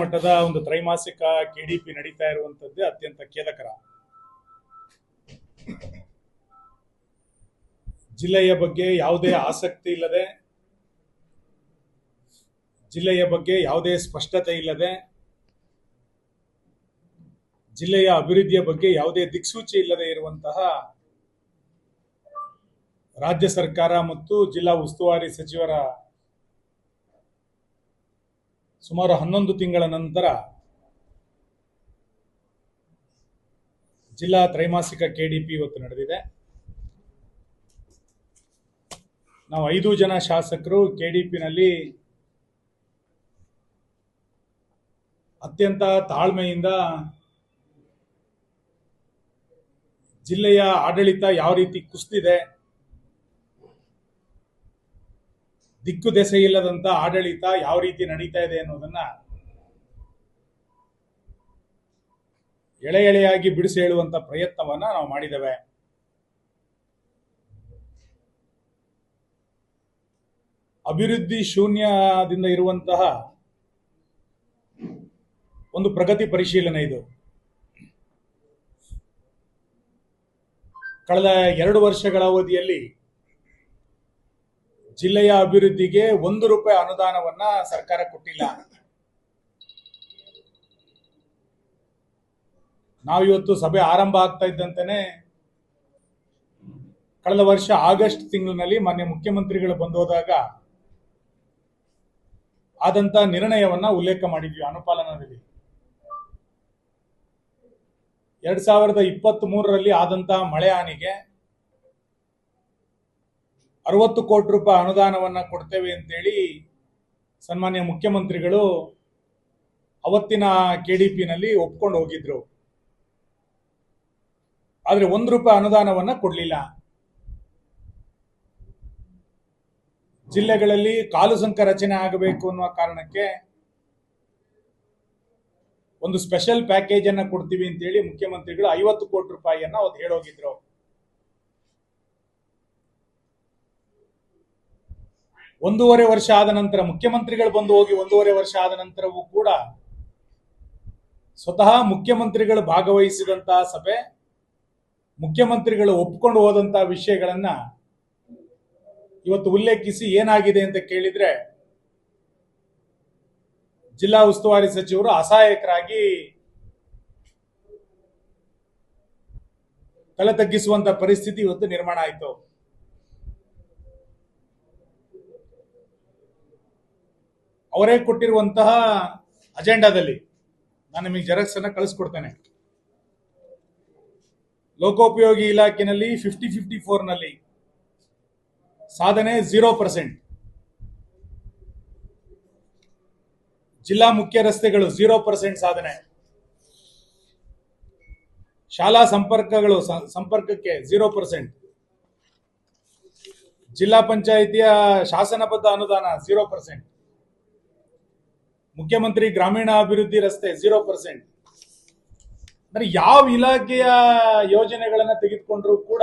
ಮಟ್ಟದ ಒಂದು ತ್ರೈಮಾಸಿಕ ಕೆಡಿಪಿ ನಡೀತಾ ಇರುವಂತದ್ದೇ ಅತ್ಯಂತ ಖೇದಕರ. ಜಿಲ್ಲೆಯ ಬಗ್ಗೆ ಯಾವುದೇ ಆಸಕ್ತಿ ಇಲ್ಲದೆ, ಜಿಲ್ಲೆಯ ಬಗ್ಗೆ ಯಾವುದೇ ಸ್ಪಷ್ಟತೆ ಇಲ್ಲದೆ, ಜಿಲ್ಲೆಯ ಅಭಿವೃದ್ಧಿಯ ಬಗ್ಗೆ ಯಾವುದೇ ದಿಕ್ಸೂಚಿ ಇಲ್ಲದೆ ಇರುವಂತಹ ರಾಜ್ಯ ಸರ್ಕಾರ ಮತ್ತು ಜಿಲ್ಲಾ ಉಸ್ತುವಾರಿ ಸಚಿವರ ಸುಮಾರು ಹನ್ನೊಂದು ತಿಂಗಳ ನಂತರ ಜಿಲ್ಲಾ ತ್ರೈಮಾಸಿಕ ಕೆಡಿಪಿ ಇವತ್ತು ನಡೆದಿದೆ. ನಾವು ಐದು ಜನ ಶಾಸಕರು ಕೆಡಿಪಿನಲ್ಲಿ ಅತ್ಯಂತ ತಾಳ್ಮೆಯಿಂದ ಜಿಲ್ಲೆಯ ಆಡಳಿತ ಯಾವ ರೀತಿ ಕುಸಿದಿದೆ ದಿಕ್ಕು ದೆಸೆ ಇಲ್ಲದಂತ ಆಡಳಿತ ಯಾವ ರೀತಿ ನಡೀತಾ ಇದೆ ಅನ್ನೋದನ್ನ ಎಳೆ ಎಳೆಯಾಗಿ ಬಿಡಿಸಿ ಹೇಳುವಂತ ಪ್ರಯತ್ನವನ್ನ ನಾವು ಮಾಡಿದ್ದೇವೆ. ಅಭಿವೃದ್ಧಿ ಶೂನ್ಯದಿಂದ ಇರುವಂತಹ ಒಂದು ಪ್ರಗತಿ ಪರಿಶೀಲನೆ ಇದು. ಕಳೆದ ಎರಡು ವರ್ಷಗಳ ಅವಧಿಯಲ್ಲಿ ಜಿಲ್ಲೆಯ ಅಭಿವೃದ್ಧಿಗೆ ಒಂದು ರೂಪಾಯಿ ಅನುದಾನವನ್ನ ಸರ್ಕಾರ ಕೊಟ್ಟಿಲ್ಲ. ನಾವಿವತ್ತು ಸಭೆ ಆರಂಭ ಆಗ್ತಾ ಇದ್ದಂತೆ ಕಳೆದ ವರ್ಷ ಆಗಸ್ಟ್ ತಿಂಗಳಿನಲ್ಲಿ ಮಾನ್ಯ ಮುಖ್ಯಮಂತ್ರಿಗಳು ಬಂದೋದಾಗ ಆದಂತ ನಿರ್ಣಯವನ್ನ ಉಲ್ಲೇಖ ಮಾಡಿದ್ವಿ, ಅನುಪಾಲನದಲ್ಲಿ. ಎರಡ್ ಸಾವಿರದ ಇಪ್ಪತ್ತ್ ಮೂರರಲ್ಲಿ ಆದಂತಹ ಮಳೆ ಹಾನಿಗೆ ಅರವತ್ತು ಕೋಟಿ ರೂಪಾಯಿ ಅನುದಾನವನ್ನ ಕೊಡ್ತೇವೆ ಅಂತೇಳಿ ಸನ್ಮಾನ್ಯ ಮುಖ್ಯಮಂತ್ರಿಗಳು ಅವತ್ತಿನ ಕೆ ಡಿ ಪಿನಲ್ಲಿ ಒಪ್ಕೊಂಡು ಹೋಗಿದ್ರು. ಆದರೆ ಒಂದು ರೂಪಾಯಿ ಅನುದಾನವನ್ನ ಕೊಡಲಿಲ್ಲ. ಜಿಲ್ಲೆಗಳಲ್ಲಿ ಕಾಲು ಸಂಕ ರಚನೆ ಆಗಬೇಕು ಅನ್ನುವ ಕಾರಣಕ್ಕೆ ಒಂದು ಸ್ಪೆಷಲ್ ಪ್ಯಾಕೇಜ್ ಅನ್ನ ಕೊಡ್ತೀವಿ ಅಂತೇಳಿ ಮುಖ್ಯಮಂತ್ರಿಗಳು ಐವತ್ತು ಕೋಟಿ ರೂಪಾಯಿಯನ್ನು ಅವತ್ತು ಹೇಳೋಗಿದ್ರು. ಒಂದೂವರೆ ವರ್ಷ ಆದ ನಂತರ ಮುಖ್ಯಮಂತ್ರಿಗಳು ಬಂದು ಹೋಗಿ ಒಂದೂವರೆ ವರ್ಷ ಆದ ನಂತರವೂ ಕೂಡ ಸ್ವತಃ ಮುಖ್ಯಮಂತ್ರಿಗಳು ಭಾಗವಹಿಸಿದಂತಹ ಸಭೆ, ಮುಖ್ಯಮಂತ್ರಿಗಳು ಒಪ್ಕೊಂಡು ಹೋದಂತಹ ವಿಷಯಗಳನ್ನ ಇವತ್ತು ಉಲ್ಲೇಖಿಸಿ ಏನಾಗಿದೆ ಅಂತ ಕೇಳಿದ್ರೆ ಜಿಲ್ಲಾ ಉಸ್ತುವಾರಿ ಸಚಿವರು ಅಸಹಾಯಕರಾಗಿ ತಲೆ ತಗ್ಗಿಸುವಂತ ಪರಿಸ್ಥಿತಿ ಇವತ್ತು ನಿರ್ಮಾಣ ಆಯಿತು. ಅವರೇ ಕೊಟ್ಟಿರುವಂತಹ ಅಜೆಂಡಾದಲ್ಲಿ ನಾನು ನಿಮಗೆ ಜೆರಾಕ್ಸ್ ಅನ್ನ ಕಳಿಸ್ಕೊಡ್ತೇನೆ. ಲೋಕೋಪಯೋಗಿ ಇಲಾಖೆಯಲ್ಲಿ ಫಿಫ್ಟಿ ಫಿಫ್ಟಿ ಫೋರ್ನಲ್ಲಿ ಸಾಧನೆ ಜೀರೋ ಪರ್ಸೆಂಟ್ ಜಿಲ್ಲಾ ಮುಖ್ಯ ರಸ್ತೆಗಳು ಝೀರೋ ಪರ್ಸೆಂಟ್ ಸಾಧನೆ. ಶಾಲಾ ಸಂಪರ್ಕಗಳು ಸಂಪರ್ಕಕ್ಕೆ ಝೀರೋ ಪರ್ಸೆಂಟ್ ಜಿಲ್ಲಾ ಪಂಚಾಯಿತಿಯ ಶಾಸನಬದ್ಧ ಅನುದಾನ ಜೀರೋ ಪರ್ಸೆಂಟ್ ಮುಖ್ಯಮಂತ್ರಿ ಗ್ರಾಮೀಣ ಅಭಿವೃದ್ಧಿ ರಸ್ತೆ ಜೀರೋ ಪರ್ಸೆಂಟ್ ಅಂದ್ರೆ ಯಾವ ಇಲಾಖೆಯ ಯೋಜನೆಗಳನ್ನ ತೆಗೆದುಕೊಂಡ್ರು ಕೂಡ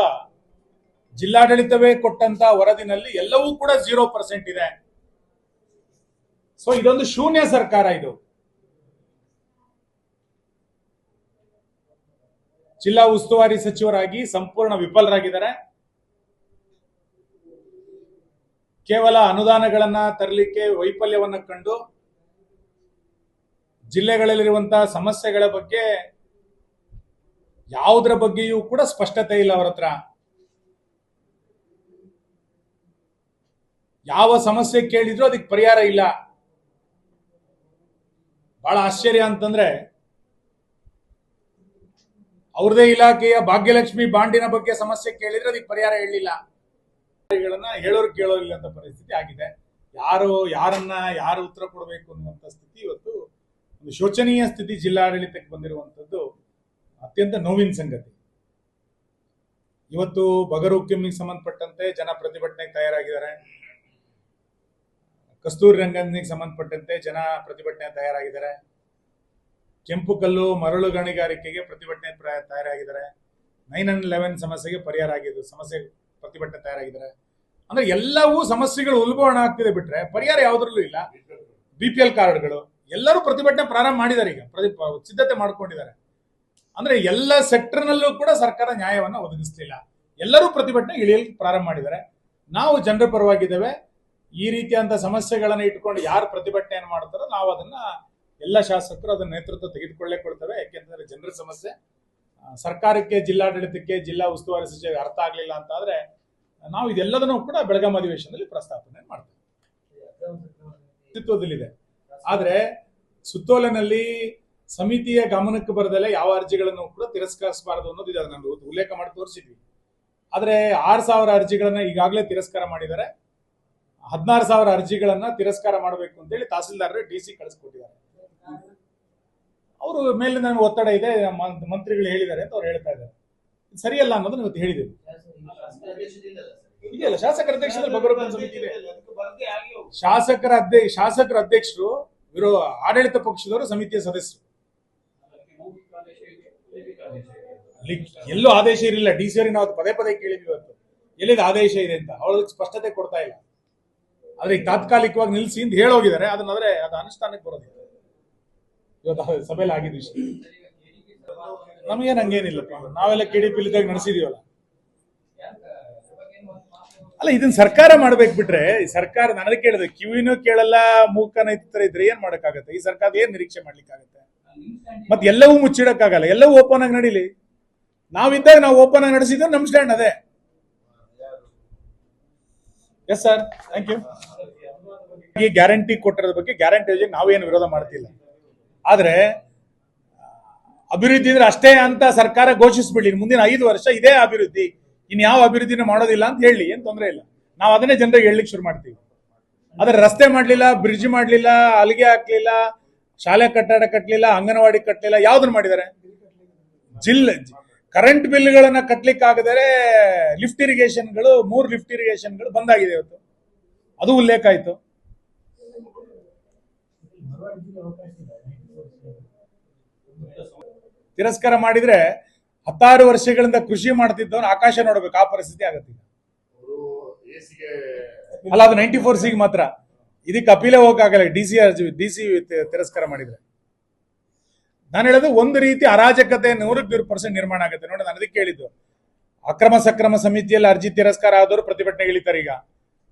ಜಿಲ್ಲಾಡಳಿತವೇ ಕೊಟ್ಟಂತ ವರದಿನಲ್ಲಿ ಎಲ್ಲವೂ ಕೂಡ ಜೀರೋ ಪರ್ಸೆಂಟ್ ಇದೆ. ಸೊ ಇದೊಂದು ಶೂನ್ಯ ಸರ್ಕಾರ ಇದು. ಜಿಲ್ಲಾ ಉಸ್ತುವಾರಿ ಸಚಿವರಾಗಿ ಸಂಪೂರ್ಣ ವಿಫಲರಾಗಿದ್ದಾರೆ. ಕೇವಲ ಅನುದಾನಗಳನ್ನ ತರಲಿಕ್ಕೆ ವೈಫಲ್ಯವನ್ನ ಕಂಡು ಜಿಲ್ಲೆಗಳಲ್ಲಿರುವಂತಹ ಸಮಸ್ಯೆಗಳ ಬಗ್ಗೆ ಯಾವುದರ ಬಗ್ಗೆಯೂ ಕೂಡ ಸ್ಪಷ್ಟತೆ ಇಲ್ಲ ಅವರ ಹತ್ರ. ಯಾವ ಸಮಸ್ಯೆ ಕೇಳಿದ್ರು ಅದಕ್ಕೆ ಪರಿಹಾರ ಇಲ್ಲ. ಬಹಳ ಆಶ್ಚರ್ಯ ಅಂತಂದ್ರೆ ಅವ್ರದೇ ಇಲಾಖೆಯ ಭಾಗ್ಯಲಕ್ಷ್ಮಿ ಬಾಂಡಿನ ಬಗ್ಗೆ ಸಮಸ್ಯೆ ಕೇಳಿದ್ರೆ ಅದಕ್ಕೆ ಪರಿಹಾರ ಹೇಳಿಲ್ಲ ಹೇಳೋರು ಕೇಳೋರಿಲ್ಲ ಅಂತ ಪರಿಸ್ಥಿತಿ ಆಗಿದೆ. ಯಾರು ಯಾರನ್ನ ಯಾರು ಉತ್ತರ ಕೊಡಬೇಕು ಅನ್ನುವಂತ ಸ್ಥಿತಿ ಇವತ್ತು ಒಂದು ಶೋಚನೀಯ ಸ್ಥಿತಿ ಜಿಲ್ಲಾಡಳಿತಕ್ಕೆ ಬಂದಿರುವಂತದ್ದು ಅತ್ಯಂತ ನೋವಿನ ಸಂಗತಿ. ಇವತ್ತು ಬಗರುಕ್ಕಿಮ್ಮಿಗೆ ಸಂಬಂಧಪಟ್ಟಂತೆ ಜನ ಪ್ರತಿಭಟನೆಗೆ ತಯಾರಾಗಿದ್ದಾರೆ. ಕಸ್ತೂರಿ ರಂಗನಿಗೆ ಸಂಬಂಧಪಟ್ಟಂತೆ ಜನ ಪ್ರತಿಭಟನೆ ತಯಾರಾಗಿದ್ದಾರೆ. ಕೆಂಪು ಕಲ್ಲು ಮರಳು ಗಣಿಗಾರಿಕೆಗೆ ಪ್ರತಿಭಟನೆ ಪ್ರ- ತಯಾರಾಗಿದ್ದಾರೆ. ನೈನ್ ಅಂಡ್ ಲೆವೆನ್ ಸಮಸ್ಯೆಗೆ ಪರಿಹಾರ ಆಗಿದ್ದು, ಸಮಸ್ಯೆ ಪ್ರತಿಭಟನೆ ತಯಾರಾಗಿದ್ದಾರೆ. ಅಂದ್ರೆ ಎಲ್ಲವೂ ಸಮಸ್ಯೆಗಳು ಉಲ್ಬಣ ಆಗ್ತಿದೆ ಬಿಟ್ರೆ ಪರಿಹಾರ ಯಾವುದ್ರಲ್ಲೂ ಇಲ್ಲ. ಬಿ ಪಿ ಎಲ್ ಕಾರ್ಡ್ಗಳು. ಎಲ್ಲರೂ ಪ್ರತಿಭಟನೆ ಪ್ರಾರಂಭ ಮಾಡಿದ್ದಾರೆ ಈಗ. ಪ್ರತಿ ಸಿದ್ಧತೆ ಮಾಡ್ಕೊಂಡಿದ್ದಾರೆ. ಅಂದ್ರೆ ಎಲ್ಲ ಸೆಕ್ಟರ್ನಲ್ಲೂ ಕೂಡ ಸರ್ಕಾರ ನ್ಯಾಯವನ್ನು ಒದಗಿಸ್ಲಿಲ್ಲ. ಎಲ್ಲರೂ ಪ್ರತಿಭಟನೆ ಇಳಿಯಲು ಪ್ರಾರಂಭ ಮಾಡಿದ್ದಾರೆ. ನಾವು ಜನರ ಪರವಾಗಿದ್ದೇವೆ. ಈ ರೀತಿಯಂತ ಸಮಸ್ಯೆಗಳನ್ನು ಇಟ್ಕೊಂಡು ಯಾರು ಪ್ರತಿಭಟನೆಯನ್ನು ಮಾಡ್ತಾರೋ ನಾವು ಅದನ್ನ ಎಲ್ಲ ಶಾಸಕರು ಅದನ್ನ ನೇತೃತ್ವ ತೆಗೆದುಕೊಳ್ಳೇ ಕೊಡ್ತೇವೆ ಯಾಕೆಂತಂದ್ರೆ ಜನರ ಸಮಸ್ಯೆ. ಸರ್ಕಾರಕ್ಕೆ ಜಿಲ್ಲಾಡಳಿತಕ್ಕೆ ಜಿಲ್ಲಾ ಉಸ್ತುವಾರಿ ಸಚಿವ ಅರ್ಥ ಆಗ್ಲಿಲ್ಲ ಅಂತ ಆದ್ರೆ ನಾವು ಇದೆಲ್ಲದನ್ನೂ ಕೂಡ ಬೆಳಗಾಂ ಅಧಿವೇಶನದಲ್ಲಿ ಪ್ರಸ್ತಾಪನೆ ಮಾಡ್ತೇವೆ. ಅಸ್ತಿತ್ವದಲ್ಲಿದೆ. ಆದ್ರೆ ಸುತ್ತೋಲೆನಲ್ಲಿ ಸಮಿತಿಯ ಗಮನಕ್ಕೆ ಬರದಲ್ಲೇ ಯಾವ ಅರ್ಜಿಗಳನ್ನು ಕೂಡ ತಿರಸ್ಕರಿಸಬಾರದು ಅನ್ನೋದು ಇದೆ. ಅದನ್ನ ಉಲ್ಲೇಖ ಮಾಡಿ ತೋರಿಸಿದ್ವಿ. ಆದ್ರೆ ಆರ್ ಸಾವಿರ ಅರ್ಜಿಗಳನ್ನ ಈಗಾಗಲೇ ತಿರಸ್ಕಾರ ಮಾಡಿದ್ದಾರೆ. ಹದಿನಾರು ಸಾವಿರ ಅರ್ಜಿಗಳನ್ನ ತಿರಸ್ಕಾರ ಮಾಡಬೇಕು ಅಂತೇಳಿ ತಹಸೀಲ್ದಾರರು ಡಿ ಸಿ ಕಳಿಸ್ಕೊಟ್ಟಿದ್ದಾರೆ. ಅವರು ಮೇಲೆ ನನಗೆ ಒತ್ತಡ ಇದೆ ಮಂತ್ರಿಗಳು ಹೇಳಿದ್ದಾರೆ ಅಂತ ಅವ್ರು ಹೇಳ್ತಾ ಇದ್ದಾರೆ. ಇದು ಸರಿಯಲ್ಲ ಅನ್ನೋದನ್ನ ಇವತ್ತು ಹೇಳಿದ್ದೇವೆ ಇದೆಯಲ್ಲ ಶಾಸಕರ ಅಧ್ಯಕ್ಷದಲ್ಲಿ ಬಗರುಕನ್ ಸಮಿತಿ ಇದೆ. ಶಾಸಕರ ಅಧ್ಯಕ್ಷ ಶಾಸಕರ ಅಧ್ಯಕ್ಷರು ವಿರೋ ಆಡಳಿತ ಪಕ್ಷದವರು ಸಮಿತಿಯ ಸದಸ್ಯರು. ಅಲ್ಲಿ ಎಲ್ಲೂ ಆದೇಶ ಇರಲಿಲ್ಲ. ಡಿ ಸಿ ನಾವು ಪದೇ ಪದೇ ಕೇಳಿದ್ವಿ ಇವತ್ತು. ಎಲ್ಲಿದೆ ಆದೇಶ ಇದೆ ಅಂತ. ಅವ್ರಿಗೆ ಸ್ಪಷ್ಟತೆ ಕೊಡ್ತಾ ಇಲ್ಲ. ಆದ್ರೆ ಈಗ ತಾತ್ಕಾಲಿಕವಾಗಿ ನಿಲ್ಸಿ ಅಂತ ಹೇಳೋಗಿದ್ದಾರೆ ಅದನ್ನಾದ್ರೆ ಅದು ಅನುಷ್ಠಾನಕ್ಕೆ ಬರೋದಿಲ್ಲ. ಇವತ್ತು ಸಭೆಯಲ್ಲಿ ಆಗಿದ್ದು ವಿಷಯ ನಮಗೇನು ಹಂಗೇನಿಲ್ಲಪ್ಪ. ನಾವೆಲ್ಲ ಕೆ ಡಿ ನಡೆಸಿದೀವಲ್ಲ. ಅಲ್ಲ ಇದನ್ನ ಸರ್ಕಾರ ಮಾಡ್ಬೇಕು ಬಿಟ್ರೆ ಸರ್ಕಾರ ನನಗೆ ಕೇಳಿದೆ ಕಿವಿನೂ ಕೇಳಲ್ಲ, ಮೂಕನ ಇತರ ಇದ್ರೆ ಏನ್ ಮಾಡಕ್ಕಾಗತ್ತೆ? ಈ ಸರ್ಕಾರ ಏನ್ ನಿರೀಕ್ಷೆ ಮಾಡ್ಲಿಕ್ಕಾಗತ್ತೆ? ಮತ್ತೆ ಎಲ್ಲವೂ ಮುಚ್ಚಿಡಕ್ಕಾಗಲ್ಲ, ಎಲ್ಲವೂ ಓಪನ್ ಆಗಿ ನಡೀಲಿ. ನಾವಿದ್ದಾಗ ನಾವು ಓಪನ್ ಆಗಿ ನಡೆಸಿದ್ರೆ ನಮ್ ಸ್ಟ್ಯಾಂಡ್ ಅದೇ. ಎಸ್ ಸರ್ ಥ್ಯಾಂಕ್ ಯು ಈ ಗ್ಯಾರಂಟಿ ಕೊಟ್ಟಿರೋದ್ರ ಬಗ್ಗೆ ಗ್ಯಾರಂಟಿ ಯೋಜನೆ ನಾವೇನು ವಿರೋಧ ಮಾಡ್ತಿಲ್ಲ. ಆದ್ರೆ, ಅಭಿವೃದ್ಧಿ ಅಂದ್ರೆ ಅಷ್ಟೇ ಅಂತ ಸರ್ಕಾರ ಘೋಷಿಸ್ಬಿಡ್ಲಿ. ಮುಂದಿನ ಐದು ವರ್ಷ ಇದೇ ಅಭಿವೃದ್ಧಿ. ಇನ್ ಯಾವ ಅಭಿವೃದ್ಧಿನ ಮಾಡೋದಿಲ್ಲ ಅಂತ ಹೇಳಿ, ಏನ್ ತೊಂದರೆ ಇಲ್ಲ. ನಾವು ಅದನ್ನೇ ಜನರಿಗೆ ಹೇಳಲಿಕ್ಕೆ ಶುರು ಮಾಡ್ತೀವಿ. ಆದ್ರೆ ರಸ್ತೆ ಮಾಡ್ಲಿಲ್ಲ ಬ್ರಿಡ್ಜ್ ಮಾಡ್ಲಿಲ್ಲ ಅಲ್ಲಿಗೆ ಹಾಕ್ಲಿಲ್ಲ, ಶಾಲೆ ಕಟ್ಟಡ ಕಟ್ಟಲಿಲ್ಲ ಅಂಗನವಾಡಿ ಕಟ್ಟಲಿಲ್ಲ ಯಾವ್ದನ್ನ ಮಾಡಿದ್ದಾರೆ ಜಿಲ್ಲೆ ಕರೆಂಟ್ ಬಿಲ್ಗಳನ್ನ ಕಟ್ಲಿಕ್ಕೆ ಆಗದರೆ ಲಿಫ್ಟ್ ಇರಿಗೇಷನ್ಗಳು ಮೂರು ಲಿಫ್ಟ್ ಇರಿಗೇಷನ್ಗಳು ಬಂದಾಗಿದೆ ಇವತ್ತು. ಅದು ಉಲ್ಲೇಖ ಆಯ್ತು. ತಿರಸ್ಕಾರ ಮಾಡಿದ್ರೆ ಹತ್ತಾರು ವರ್ಷಗಳಿಂದ ಕೃಷಿ ಮಾಡ್ತಿದ್ದವನು ಆಕಾಶ ನೋಡ್ಬೇಕು ಆ ಪರಿಸ್ಥಿತಿ ಆಗತ್ತೆ. ಅಲ್ಲ ಅದು ನೈಂಟಿ ಫೋರ್ ಸಿಗ್ ಮಾತ್ರ. ಇದಕ್ಕೆ ಅಪೀಲೇ ಹೋಗಕ್ಕಾಗಲ್ಲ ಡಿ ಸಿ ಡಿ ಸಿ ತಿರಸ್ಕಾರ ಮಾಡಿದ್ರೆ. ನಾನು ಹೇಳೋದು ಒಂದು ರೀತಿ ಅರಾಜಕತೆ ನೂರಕ್ಕೆ ನೂರು ಪರ್ಸೆಂಟ್ ನಿರ್ಮಾಣ ಆಗುತ್ತೆ. ನೋಡಿ ನಾನು ಅದಕ್ಕೆ ಹೇಳಿದ್ದು. ಅಕ್ರಮ ಸಕ್ರಮ ಸಮಿತಿಯಲ್ಲಿ ಅರ್ಜಿ ತಿರಸ್ಕಾರ ಆದವರು ಪ್ರತಿಭಟನೆ ಇಳಿತಾರೆ ಈಗ.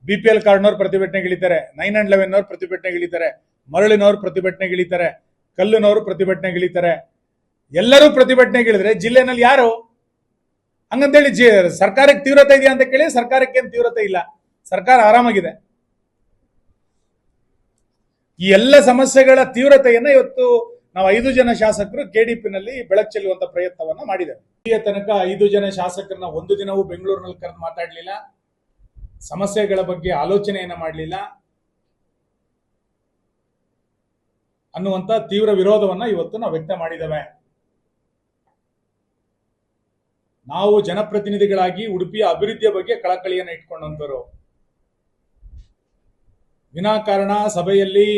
ಬಿ ಪಿ ಎಲ್ ಕಾರ್ಡ್ನವ್ರು ಪ್ರತಿಭಟನೆ ಇಳಿತಾರೆ. ನೈನ್ ಅಂಡ್ ಲೆವೆನ್ ಅವ್ರು ಪ್ರತಿಭಟನೆ ಇಳಿತಾರೆ. ಮರಳಿನವ್ರು ಪ್ರತಿಭಟನೆಗೆ ಇಳಿತಾರೆ. ಕಲ್ಲಿನವರು ಪ್ರತಿಭಟನೆ ಇಳಿತಾರೆ. ಎಲ್ಲರೂ ಪ್ರತಿಭಟನೆ ಕೇಳಿದ್ರೆ ಜಿಲ್ಲೆನಲ್ಲಿ ಯಾರು? ಹಂಗಂತೇಳಿ ಜಿ, ಸರ್ಕಾರಕ್ಕೆ ತೀವ್ರತೆ ಇದೆಯಾ ಅಂತ ಕೇಳಿ ಸರ್ಕಾರಕ್ಕೆ ಏನು ತೀವ್ರತೆ ಇಲ್ಲ. ಸರ್ಕಾರ ಆರಾಮಾಗಿದೆ. ಈ ಎಲ್ಲ ಸಮಸ್ಯೆಗಳ ತೀವ್ರತೆಯನ್ನ ಇವತ್ತು ನಾವು ಐದು ಜನ ಶಾಸಕರು ಕೆಡಿಪಿನಲ್ಲಿ ಬೆಳಕು ಚೆಲ್ಲುವಂತ ಪ್ರಯತ್ನವನ್ನ ಮಾಡಿದೆ ಇಲ್ಲಿಯ ತನಕ ಐದು ಜನ ಶಾಸಕರನ್ನ ಒಂದು ದಿನವೂ ಬೆಂಗಳೂರಿನಲ್ಲಿ ಕರೆದು ಮಾತಾಡಲಿಲ್ಲ. ಸಮಸ್ಯೆಗಳ ಬಗ್ಗೆ ಆಲೋಚನೆಯನ್ನ ಮಾಡಲಿಲ್ಲ. ಅನ್ನುವಂತ ತೀವ್ರ ವಿರೋಧವನ್ನ ಇವತ್ತು ನಾವು ವ್ಯಕ್ತ ಮಾಡಿದ್ದೇವೆ. ನಾವು ಜನಪ್ರತಿನಿಧಿಗಳಾಗಿ ಉಡುಪಿಯ ಅಭಿವೃದ್ಧಿಯ ಬಗ್ಗೆ ಕಳಕಳಿಯನ್ನು ಇಟ್ಕೊಂಡಂತವರು ವಿನಾಕಾರಣ ಸಭೆಯಲ್ಲಿ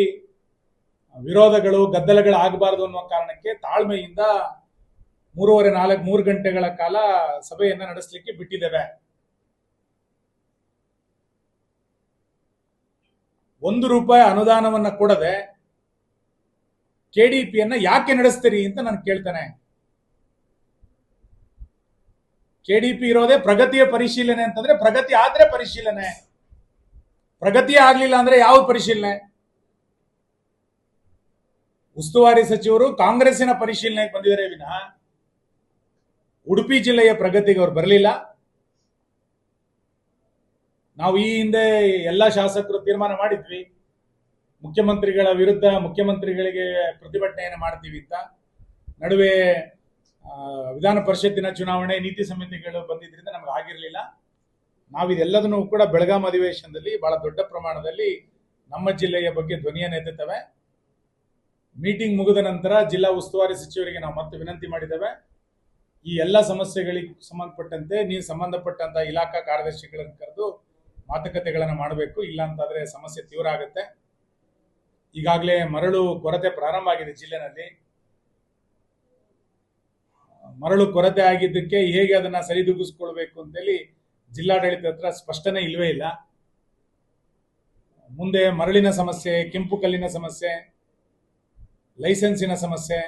ವಿರೋಧಗಳು, ಗದ್ದಲಗಳು ಆಗಬಾರದು ಅನ್ನುವ ಕಾರಣಕ್ಕೆ ತಾಳ್ಮೆಯಿಂದ ಮೂರುವರೆ ನಾಲ್ಕು, ಮೂರು ಗಂಟೆಗಳ ಕಾಲ ಸಭೆಯನ್ನು ನಡೆಸಲಿಕ್ಕೆ ಬಿಟ್ಟಿದ್ದೇವೆ. ಒಂದು ರೂಪಾಯಿ ಅನುದಾನವನ್ನ ಕೊಡದೆ ಕೆಡಿಪಿಯನ್ನ ಯಾಕೆ ನಡೆಸ್ತೀರಿ ಅಂತ ನಾನು ಕೇಳ್ತೇನೆ. ಕೆಡಿಪಿ ಇರೋದೇ ಪ್ರಗತಿಯ ಪರಿಶೀಲನೆ ಅಂತಂದ್ರೆ ಪ್ರಗತಿ ಆದ್ರೆ ಪರಿಶೀಲನೆ. ಪ್ರಗತಿ ಆಗ್ಲಿಲ್ಲ ಅಂದ್ರೆ ಯಾವ ಪರಿಶೀಲನೆ? ಉಸ್ತುವಾರಿ ಸಚಿವರು ಕಾಂಗ್ರೆಸ್ಸಿನ ಪರಿಶೀಲನೆಗೆ ಬಂದಿದ್ದಾರೆ ವಿನಃ. ಉಡುಪಿ ಜಿಲ್ಲೆಯ ಪ್ರಗತಿಗೆ ಅವ್ರು ಬರಲಿಲ್ಲ. ನಾವು ಈ ಹಿಂದೆ ಎಲ್ಲ ಶಾಸಕರು ತೀರ್ಮಾನ ಮಾಡಿದ್ವಿ. ಮುಖ್ಯಮಂತ್ರಿಗಳ ವಿರುದ್ಧ ಮುಖ್ಯಮಂತ್ರಿಗಳಿಗೆ ಪ್ರತಿಭಟನೆಯನ್ನು ಮಾಡ್ತೀವಿ ಅಂತ. ನಡುವೆ ವಿಧಾನ ಪರಿಷತ್ತಿನ ಚುನಾವಣೆ, ನೀತಿ ಸಮಿತಿಗಳು ಬಂದಿದ್ರಿಂದ ನಮ್ಗೆ ಆಗಿರಲಿಲ್ಲ. ನಾವಿದೆಲ್ಲದನ್ನು ಕೂಡ ಬೆಳಗಾಂ ಅಧಿವೇಶನದಲ್ಲಿ ಬಹಳ ದೊಡ್ಡ ಪ್ರಮಾಣದಲ್ಲಿ ನಮ್ಮ ಜಿಲ್ಲೆಯ ಬಗ್ಗೆ ಧ್ವನಿಯನ್ನು ಎತ್ತುತ್ತವೆ ಮೀಟಿಂಗ್ ಮುಗಿದ ನಂತರ ಜಿಲ್ಲಾ ಉಸ್ತುವಾರಿ ಸಚಿವರಿಗೆ ನಾವು ಮತ್ತೆ ವಿನಂತಿ ಮಾಡಿದ್ದೇವೆ. ಈ ಎಲ್ಲ ಸಮಸ್ಯೆಗಳಿಗೆ ಸಂಬಂಧಪಟ್ಟಂತೆ, ನೀವು ಸಂಬಂಧಪಟ್ಟಂತ ಇಲಾಖಾ ಕಾರ್ಯದರ್ಶಿಗಳನ್ನು ಕರೆದು ಮಾತುಕತೆಗಳನ್ನು ಮಾಡಬೇಕು. ಇಲ್ಲ ಅಂತಾದ್ರೆ ಸಮಸ್ಯೆ ತೀವ್ರ ಆಗುತ್ತೆ. ಈಗಾಗಲೇ ಮರಳು ಕೊರತೆ ಪ್ರಾರಂಭ ಆಗಿದೆ ಜಿಲ್ಲೆನಲ್ಲಿ. ಮರಳು ಕೊರತೆ ಆಗಿದ್ದಕ್ಕೆ ಹೇಗೆ ಅದನ್ನ ಸರಿದೂಗಿಸ್ಕೊಳ್ಬೇಕು ಅಂತೇಳಿ ಜಿಲ್ಲಾಡಳಿತ ಹತ್ರ ಸ್ಪಷ್ಟನೆ ಇಲ್ವೇ ಇಲ್ಲ. ಮುಂದೆ ಮರಳಿನ ಸಮಸ್ಯೆ, ಕೆಂಪು ಕಲ್ಲಿನ ಸಮಸ್ಯೆ, ಲೈಸೆನ್ಸಿನ ಸಮಸ್ಯೆ,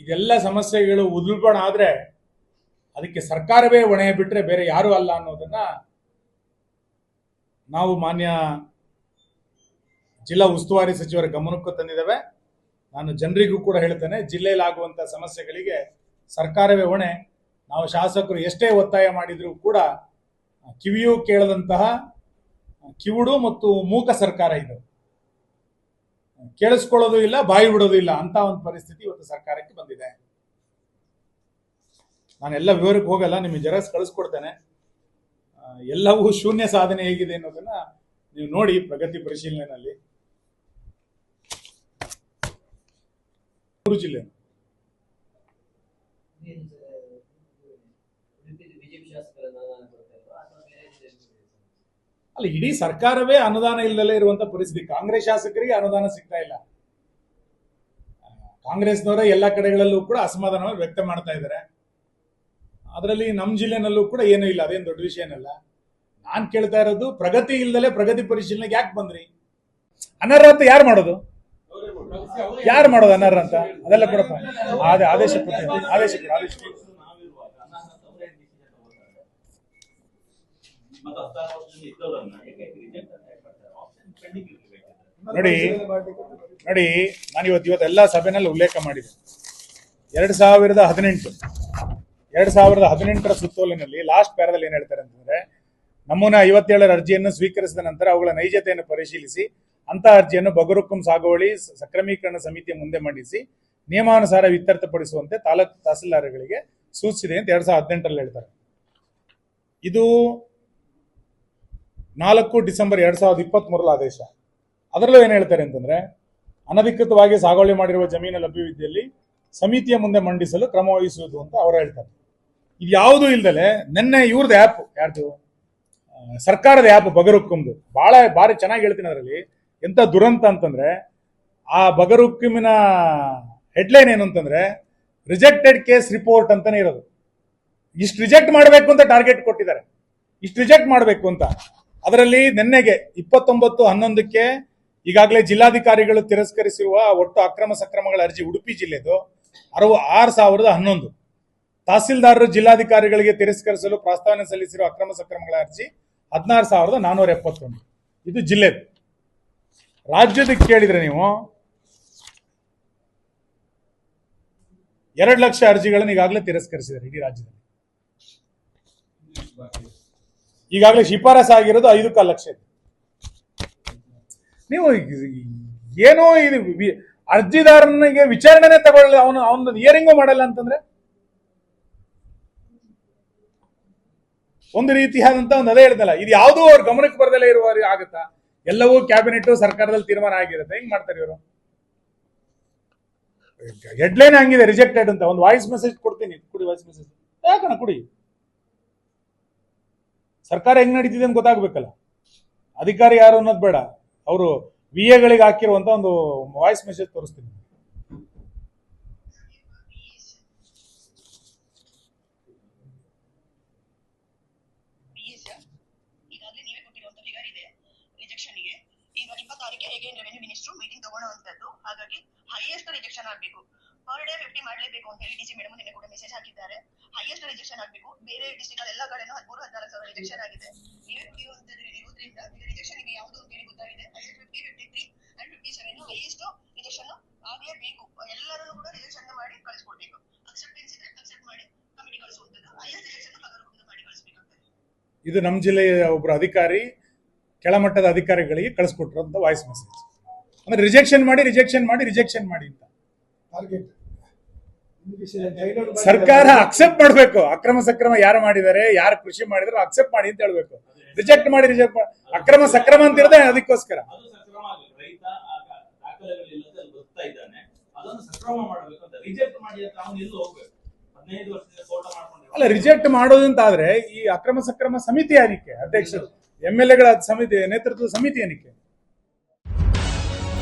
ಇದೆಲ್ಲ ಸಮಸ್ಯೆಗಳು ಉದ್ಬಣ ಆದರೆ ಅದಕ್ಕೆ ಸರ್ಕಾರವೇ ಹೊಣೆ ಬಿಟ್ರೆ ಬೇರೆ ಯಾರು ಅಲ್ಲ ಅನ್ನೋದನ್ನ ನಾವು ಮಾನ್ಯ ಜಿಲ್ಲಾ ಉಸ್ತುವಾರಿ ಸಚಿವರ ಗಮನಕ್ಕೂ ತಂದಿದ್ದೇವೆ. ನಾನು ಜನರಿಗೂ ಕೂಡ ಹೇಳ್ತೇನೆ ಜಿಲ್ಲೆಯಲ್ಲಿ ಸಮಸ್ಯೆಗಳಿಗೆ ಸರ್ಕಾರವೇ ಹೊಣೆ. ನಾವು ಶಾಸಕರು ಎಷ್ಟೇ ಒತ್ತಾಯ ಮಾಡಿದರೂ ಕೂಡ, ಕಿವಿಯೂ ಕೇಳದಂತಹ, ಕಿವುಡು ಮತ್ತು ಮೂಕ ಸರ್ಕಾರ ಇದು. ಕೇಳಿಸ್ಕೊಳ್ಳೋದು ಇಲ್ಲ, ಬಾಯಿ ಬಿಡೋದು ಇಲ್ಲ, ಅಂತ ಒಂದು ಪರಿಸ್ಥಿತಿ ಇವತ್ತು ಸರ್ಕಾರಕ್ಕೆ ಬಂದಿದೆ. ನಾನೆಲ್ಲ ವಿವರಕ್ಕೆ ಹೋಗಲ್ಲ, ನಿಮಗೆ ಜೆರಾಕ್ಸ್ ಕಳಿಸ್ಕೊಡ್ತೇನೆ. ಎಲ್ಲವೂ ಶೂನ್ಯ ಸಾಧನೆ ಹೇಗಿದೆ ಅನ್ನೋದನ್ನ ನೀವು ನೋಡಿ ಪ್ರಗತಿ ಪರಿಶೀಲನೆಯಲ್ಲಿ ಮೂರು ಜಿಲ್ಲೆ ಬಿಜೆಪಿ ಶಾಸಕರನ್ನ ನಾನು ಕೊಡ್ತಾ ಇಲ್ವಾ ಅಥವಾ ಬೇರೆ ಜಿಲ್ಲೆ. ಅಲ್ಲ, ಇಡೀ ಸರ್ಕಾರವೇ ಅನುದಾನ ಇಲ್ಲದಲ್ಲೇ ಇರುವಂತ ಪರಿಸ್ಥಿತಿ. ಕಾಂಗ್ರೆಸ್ ಶಾಸಕರಿಗೆ ಅನುದಾನ ಸಿಗ್ತಾ ಇಲ್ಲ. ಕಾಂಗ್ರೆಸ್ನವರೇ ಎಲ್ಲ ಕಡೆಗಳಲ್ಲೂ ಕೂಡ ಅಸಮಾಧಾನ ವ್ಯಕ್ತ ಮಾಡ್ತಾ ಇದ್ದಾರೆ. ಅದರಲ್ಲಿ ನಮ್ಮ ಜಿಲ್ಲೆನಲ್ಲೂ ಕೂಡ ಏನೂ ಇಲ್ಲ, ಅದೇನು ದೊಡ್ಡ ವಿಷಯ ಏನಲ್ಲ. ನಾನ್ ಕೇಳ್ತಾ ಇರೋದು ಪ್ರಗತಿ ಇಲ್ದಲೆ ಪ್ರಗತಿ ಪರಿಶೀಲನೆಗೆ ಯಾಕೆ ಬಂದ್ರಿ? ಅನರ್ಹತೆ ಯಾರು ಮಾಡೋದು? ಯಾರು ಮಾಡೋದು ಅನರ್ಹ ಅಂತ? ಅದೆಲ್ಲ ಕೊಡಪ್ಪ ಅದೇ ಆದೇಶ ಕೊಡ್ತೀನಿ ಆದೇಶ ಕೊಡಿ, ಆದೇಶ ನೋಡಿ ನೋಡಿ, ನಾನು ಇವತ್ತು ಇವತ್ತು ಎಲ್ಲ ಸಭೆನಲ್ಲಿ ಉಲ್ಲೇಖ ಮಾಡಿದೆ. ಎರಡ್ ಸಾವಿರದ ಹದಿನೆಂಟು, ಎರಡ್ ಸಾವಿರದ ಹದಿನೆಂಟರ ಸುತ್ತೋಲಿನಲ್ಲಿ ಲಾಸ್ಟ್ ಪ್ಯಾರದಲ್ಲಿ ಏನ್ ಹೇಳ್ತಾರೆ ಅಂತಂದ್ರೆ, ನಮೂನೆ ಐವತ್ತೇಳರ ಅರ್ಜಿಯನ್ನು ಸ್ವೀಕರಿಸಿದ ನಂತರ ಅವುಗಳ ನೈಜತೆಯನ್ನು ಪರಿಶೀಲಿಸಿ ಅಂತ ಅರ್ಜಿಯನ್ನು ಬಗರುಕುಂ ಸಾಗುವಳಿ ಸಕ್ರಮೀಕರಣ ಸಮಿತಿಯ ಮುಂದೆ ಮಂಡಿಸಿ ನಿಯಮಾನುಸಾರ ಇತ್ಯರ್ಥಪಡಿಸುವಂತೆ ತಾಲೂಕು ತಹಸೀಲ್ದಾರ್ಗಳಿಗೆ ಸೂಚಿಸಿದೆ ಅಂತ ಎರಡ್ ಸಾವಿರದ ಹದಿನೆಂಟರಲ್ಲಿ ಹೇಳ್ತಾರೆ. ಇದು ನಾಲ್ಕು ಡಿಸೆಂಬರ್ ಎರಡ್ ಸಾವಿರದ ಇಪ್ಪತ್ತ್ ಆದೇಶ. ಅದರಲ್ಲೂ ಏನು ಹೇಳ್ತಾರೆ ಅಂತಂದ್ರೆ, ಅನಧಿಕೃತವಾಗಿ ಸಾಗುವಳಿ ಮಾಡಿರುವ ಜಮೀನು ಲಭ್ಯವಿದ್ದಲ್ಲಿ ಸಮಿತಿಯ ಮುಂದೆ ಮಂಡಿಸಲು ಕ್ರಮ ವಹಿಸುವುದು ಅಂತ ಅವರು ಹೇಳ್ತಾರೆ. ಇದು ಯಾವುದೂ ಇಲ್ದಲೆ ನಿನ್ನೆ ಇವ್ರದ್ದು ಆ್ಯಪ್ ಯಾರ್ದು? ಸರ್ಕಾರದ ಆ್ಯಪ್ ಬಗರುಕ್ಕುಮ್ದು ಬಹಳ ಭಾರಿ ಚೆನ್ನಾಗಿ ಹೇಳ್ತೀನಿ ಅದರಲ್ಲಿ. ಎಂತ ದುರಂತ ಅಂತಂದ್ರೆ, ಆ ಬಗರುಕ್ಕಿಮಿನ ಹೆಡ್ಲೈನ್ ಏನು ಅಂತಂದ್ರೆ ರಿಜೆಕ್ಟೆಡ್ ಕೇಸ್ ರಿಪೋರ್ಟ್ ಅಂತಾನೆ ಇರೋದು. ಇಷ್ಟು ರಿಜೆಕ್ಟ್ ಮಾಡಬೇಕು ಅಂತ ಟಾರ್ಗೆಟ್ ಕೊಟ್ಟಿದ್ದಾರೆ. ಇಷ್ಟು ರಿಜೆಕ್ಟ್ ಮಾಡಬೇಕು ಅಂತ. ಅದರಲ್ಲಿ ನಿನ್ನೆಗೆ ಇಪ್ಪತ್ತೊಂಬತ್ತು ಹನ್ನೊಂದಕ್ಕೆ ಈಗಾಗಲೇ ಜಿಲ್ಲಾಧಿಕಾರಿಗಳು ತಿರಸ್ಕರಿಸಿರುವ ಒಟ್ಟು ಅಕ್ರಮ ಸಕ್ರಮಗಳ ಅರ್ಜಿ ಉಡುಪಿ ಜಿಲ್ಲೆದು ಅರವ, ಆರು ಸಾವಿರದ ಹನ್ನೊಂದು. ತಹಸೀಲ್ದಾರರು ಜಿಲ್ಲಾಧಿಕಾರಿಗಳಿಗೆ ತಿರಸ್ಕರಿಸಲು ಪ್ರಸ್ತಾವನೆ ಸಲ್ಲಿಸಿರುವ ಅಕ್ರಮ ಸಕ್ರಮಗಳ ಅರ್ಜಿ ಹದಿನಾರು ಸಾವಿರದ ನಾನೂರ ಎಪ್ಪತ್ತೊಂದು. ಇದು ಜಿಲ್ಲೆದು. ರಾಜ್ಯದಕ್ಕೆ ಕೇಳಿದ್ರೆ ನೀವು ಎರಡು ಲಕ್ಷ ಅರ್ಜಿಗಳನ್ನು ಈಗಾಗಲೇ ತಿರಸ್ಕರಿಸಿದ್ದಾರೆ ಇಡೀ ರಾಜ್ಯದಲ್ಲಿ. ಈಗಾಗಲೇ ಶಿಫಾರಸ್ ಆಗಿರೋದು ಐದು ಕಾಲು ಲಕ್ಷ ನೀವು ಏನೋ ಇದು ಅರ್ಜಿದಾರನಿಗೆ ವಿಚಾರಣೆನೇ ತಗೊಳ್ಳಿ, ಅವನು ಅವನ ಹಿಯರಿಂಗು ಮಾಡಲ್ಲ ಅಂತಂದ್ರೆ? ಒಂದು ರೀತಿಯಾದಂತ ಒಂದು ಅದೇ ಹೇಳ್ದಲ್ಲ, ಇದು ಯಾವುದೋ ಅವ್ರ ಗಮನಕ್ಕೆ ಬರದಲ್ಲೇ ಇರುವ ಆಗುತ್ತಾ? ಎಲ್ಲವೂ ಕ್ಯಾಬಿನೆಟ್ ಸರ್ಕಾರದಲ್ಲಿ ತೀರ್ಮಾನ ಆಗಿರುತ್ತೆ. ಹೆಂಗ್ ಮಾಡ್ತಾರೆ ಇವರು? ಹೆಡ್ಲೈನ್ ಹಂಗಿದೆ, ರಿಜೆಕ್ಟೆಡ್ ಅಂತ. ಒಂದು ವಾಯ್ಸ್ ಮೆಸೇಜ್ ಕೊಡ್ತೀನಿ. ಕುಡಿ ವಾಯ್ಸ್ ಮೆಸೇಜ್. ಯಾಕಣ ಕುಡಿ. ಸರ್ಕಾರ ಹೆಂಗ್ ನಡೀತಿದೆ ಅಂತ ಗೊತ್ತಾಗ್ಬೇಕಲ್ಲ. ಅಧಿಕಾರಿ ಯಾರು ಅನ್ನೋದು ಬೇಡ. ಅವರು ವಿ ಎಗಳಿಗೆ ಹಾಕಿರುವಂತ ಒಂದು ವಾಯ್ಸ್ ಮೆಸೇಜ್ ತೋರಿಸ್ತೀನಿ PSಯ ಈಗಾಗಲೇ ನೀವೇ ಕೊಟ್ಟಿರುವಂತ ಫಿಗರ್ ಇದೆ ರಿಜೆಕ್ಷನ್ಗೆ ಈಗ ಇಪ್ಪತ್ತಾರಕ್ಕೆ ಹೇಗೆ ರೆವೆನ್ಯೂ ಮಿನಿಸ್ಟ್ರು ಮೀಟಿಂಗ್ ತಗೊಳ್ಳುವಂತದ್ದು ಹಾಗಾಗಿ ಹೈಯೆಸ್ಟ್ ರಿಜೆಕ್ಷನ್ ಆಗ್ಬೇಕು. ಪರ್ ಡೇ ಫಿಫ್ಟಿ ಮಾಡ್ಲೇಬೇಕು ಅಂತ ಹೇಳಿ ಡಿ ಮೇಡಮ್ ನಿನ್ನೆ ಕೂಡ ಮೆಸೇಜ್ ಹಾಕಿದ್ದಾರೆ. ಹೈಯೆಸ್ಟ್ ರಿಜೆಕ್ಷನ್ ಆಗ್ಬೇಕು. ಬೇರೆ ಡಿಸ್ಟ್ರಿಕ್ಟ್ ಎಲ್ಲ ಕಡೆನೂ ಹದಿಮೂರು, ಹದಿನಾಲ್ಕು ಸಾವಿರ ರಿಜೆಕ್ಷನ್ ಆಗಿದೆ. ನೀವೇ ರಿಜೆಕ್ಷನ್ಗೆ ಯಾವುದು ಅಂತ ಹೇಳಿ ಗೊತ್ತಾಗಿದೆ. Fifty fifty three and fifty seven highest rejection ಆಗಲೇಬೇಕು. ಎಲ್ಲರೂ ಕೂಡ ರಿಜೆಕ್ಷನ್ ಮಾಡಿ ಕಳಿಸ್ಕೊಡ್ಬೇಕು. ಅಕ್ಸೆಪ್ಟೆನ್ಸ್ ಇದ್ರೆ ಅಕ್ಸೆಪ್ಟ್ ಮಾಡಿ ಕಮಿಟಿ ಕಳಿಸುವಂತದ್ದು ಹೈಯೆಸ್ಟ್ ರಿಜೆಕ್ಷನ್ ಮಾಡಿ ಕಳಿಸ್ಬೇಕಾಗ್ತದೆ ಇದು ನಮ್ಮ ಜಿಲ್ಲೆಯ ಒಬ್ಬರು ಅಧಿಕಾರಿ, ಕೆಳಮಟ್ಟದ ಅಧಿಕಾರಿಗಳಿಗೆ ಕಳಿಸ್ಕೊಟ್ಟಿರೋಂಥ ವಾಯ್ಸ್ ಮೆಸೇಜ್ ಅಂದ್ರೆ ರಿಜೆಕ್ಷನ್ ಮಾಡಿ ರಿಜೆಕ್ಷನ್ ಮಾಡಿ ರಿಜೆಕ್ಷನ್ ಮಾಡಿ ಅಂತ. ಸರ್ಕಾರ ಅಕ್ಸೆಪ್ಟ್ ಮಾಡಬೇಕು. ಅಕ್ರಮ ಸಕ್ರಮ ಯಾರು ಮಾಡಿದ್ದಾರೆ ಯಾರು ಕೃಷಿ ಮಾಡಿದ್ರು ಅಕ್ಸೆಪ್ಟ್ ಮಾಡಿ ಅಂತ ಹೇಳ್ಬೇಕು. ರಿಜೆಕ್ಟ್ ಮಾಡಿ ರಿಜೆಕ್ಟ್ ಮಾಡಿ. ಅಕ್ರಮ ಸಕ್ರಮ ಅಂತ ಇರದೆ ಅದಕ್ಕೋಸ್ಕರ. ಅಲ್ಲಿ ಬರ್ತಾ ಇದ್ದಾನೆ. ಸಕ್ರಮ ಮಾಡಬೇಕು ಅಂತ ರಿಜೆಕ್ಟ್ ಮಾಡಿ ಅಂತ ಅವನು ಎಲ್ಲೂ ಹೋಗ್ಬೇಕು? ಹದಿನೈದು ವರ್ಷದಿಂದ ತೋಟ ಮಾಡ್ಕೊಂಡು. ಅಲ್ಲ ರಿಜೆಕ್ಟ್ ಮಾಡೋದು ಅಂತ ಆದ್ರೆ ಈ ಅಕ್ರಮ ಸಕ್ರಮ ಸಮಿತಿ ಏನಕ್ಕೆ ಅಧ್ಯಕ್ಷರು ಎಂ ಎಲ್ ಎಗಳ ಸಮಿತಿ ನೇತೃತ್ವದ ಸಮಿತಿ ಏನಕ್ಕೆ?